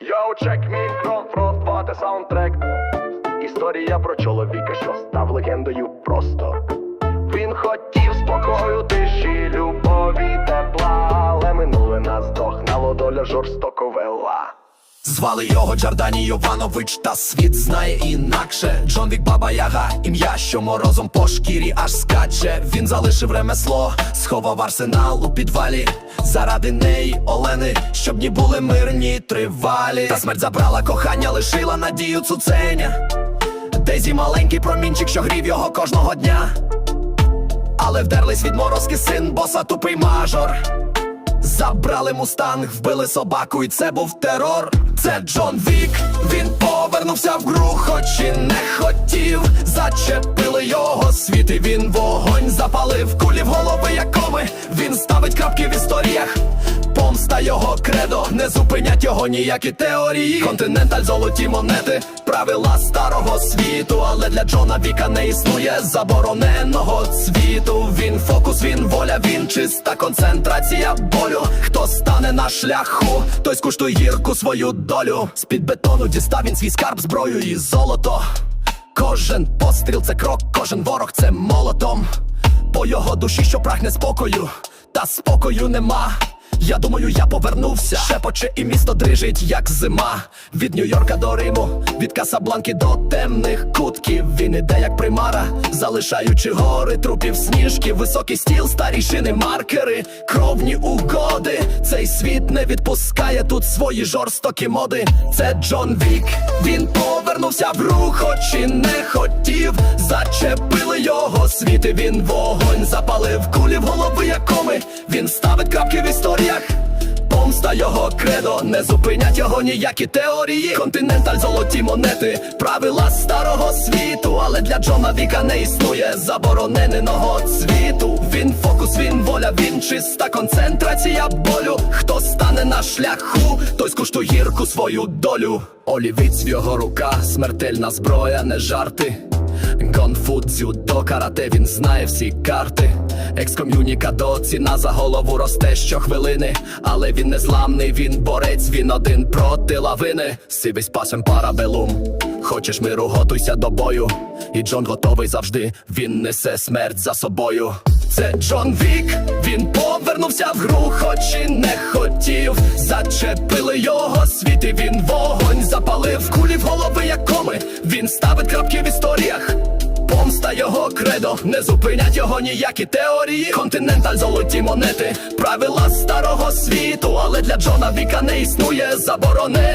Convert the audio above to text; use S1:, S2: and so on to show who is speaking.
S1: Йоу, чек мій крон, фронтувати саундтрек. Історія про чоловіка, що став легендою просто. Він хотів спокою, тиші, любові, тепла, але минуле нас догнало доля жорстоко вела.
S2: Звали його Джордані Йованович, та світ знає інакше. Джон Вік Баба Яга, ім'я, що морозом по шкірі аж скаче. Він залишив ремесло, сховав арсенал у підвалі. Заради неї Олени, щоб ні були мирні тривалі. Та смерть забрала кохання, лишила надію цуценя. Дезі маленький промінчик, що грів його кожного дня. Але вдерлись відморозки син, боса тупий мажор. Забрали мустанг, вбили собаку, і це був терор. Це Джон Вік, він повернувся в гру, хоч і не хотів. Зачепили його світ, і він вогонь запалив кулі в голови, якоми. Він ставить крапки в історіях. Його кредо, не зупинять його ніякі теорії. Континенталь, золоті монети, правила старого світу, але для Джона Віка не існує забороненого цвіту. Він фокус, він воля, він чиста концентрація болю. Хто стане на шляху, той скуштує гірку свою долю. З-під бетону дістав він свій скарб, зброю і золото. Кожен постріл це крок, кожен ворог це молотом. По його душі, що прагне спокою, та спокою нема. Я думаю, я повернувся. Шепоче і місто дрижить, як зима. Від Нью-Йорка до Риму, від Касабланки до темних кутків. Він іде, як примара, залишаючи гори трупів сніжки, високий стіл, старі шини, маркери, кровні угоди. Цей світ не відпускає тут свої жорстокі моди. Це Джон Вік, він повернувся в рух, хоч і не хотів. Зачепили його світ, і він вогонь запалив кулі в голови, як коми. Він ставить крапки в історіях. Помста його кредо, не зупинять його ніякі теорії. Континенталь, золоті монети, правила старого світу, але для Джона Віка не існує забороненого цвіту. Він фокус, він воля, він чиста концентрація болю. Хто стане на шляху, той скуштує гірку свою долю. Олівець в його руках, смертельна зброя, не жарти. Гонфу, дзюдо, карате, він знає всі карти. Екском'юнікадо, ціна за голову росте щохвилини. Але він не зламний, він борець, він один проти лавини. Сивий спасем парабелум. Хочеш миру, готуйся до бою. І Джон готовий завжди, він несе смерть за собою. Це Джон Вік, він повернувся в гру, хоч і не хотів. Зачепили його світ, і він вогонь запалив кулі в голови, як коми. Він ставить крапки в історіях. Помста його кредо, не зупинять його ніякі теорії. Континенталь, золоті монети, правила старого світу, але для Джона Віка не існує заборони.